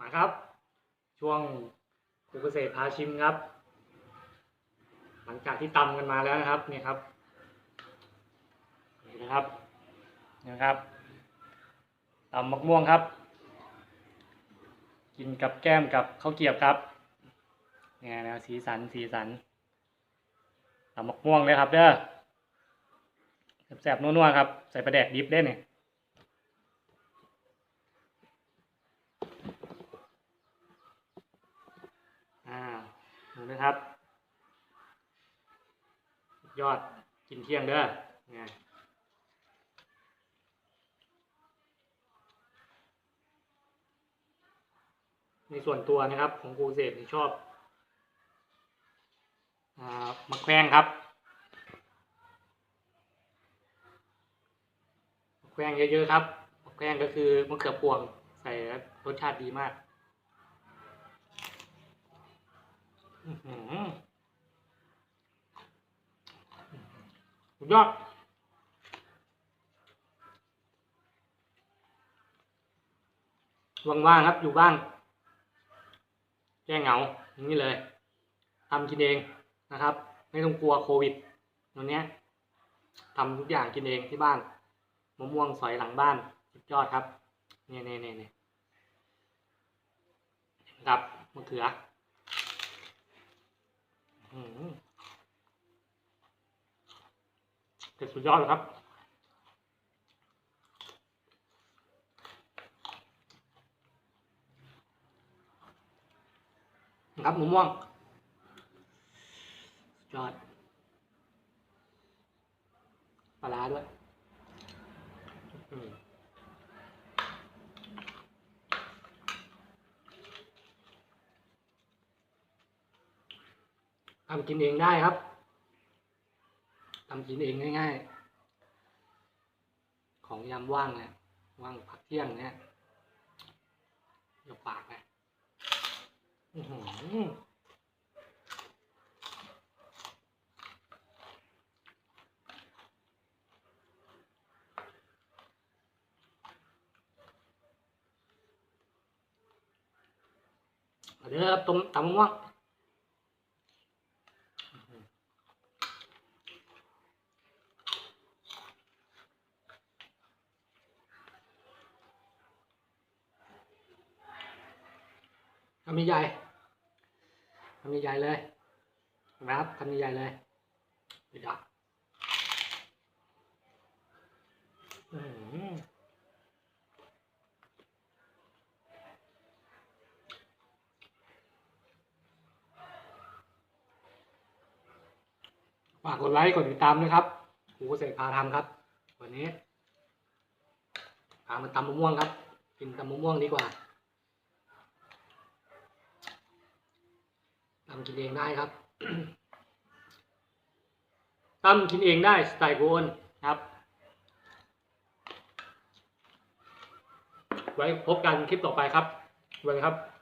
มาครับ ช่วงครูเกษตรพาชิมครับ หลังจากที่ตำกันมาแล้วนะครับนี่ครับนี่นะครับนี่นะครับตำมะม่วงครับ กินกับแก้มกับข้าวเกรียบครับเนี่ยนะสีสันสีสันตำมะม่วงเลยครับเด้อแซ่บๆนัวๆครับ ใส่ปลาแดกดิบได้เนี่ย อ่านะครับ ยอดกินเที่ยงเด้อไงในส่วนตัวนะครับของครูเสพชอบอมะแขวงครับมะแขวงเยอะๆครับมะแขวงก็คือมะเขือพวงใส่รสชาติดีมาก อื้อหือ สุดยอดว่างๆครับอยู่บ้านแก้เหงาอย่างนี้เลยทำกินเองนะครับ ไม่ต้องกลัวโควิดตอนนี้ทำทุกอย่างกินเองที่บ้านมะม่วงสอยหลังบ้านสุดยอดครับเนี่ยเนี่ยเนี่ยเนี่ยครับมะเขือม เด็ดสุดยอดเลยครับ ครับหมูม่วงสุดยอดปลาร้าด้วยทำกินเองได้ครับ ทำกินเองง่าย ๆ ของยามว่างเนี่ยว่างพักเที่ยงเนี่ยอย่าปากนะเด้อครับต้มตำมะม่วง ทำใหญ่ทำใหญ่เลยนะครับทำใหญ่เลยเดี๋ยวฝากกดไลค์กดติดตามด้วยครับครูเกษตรพาทำครับ วันนี้พามาตำมะม่วงครับ กินตำมะม่วงดีกว่า ทำกินเองได้ครับทำกินเองได้สไตล์โกนครับ ไว้พบกันคลิปต่อไปครับสวัสดีครับ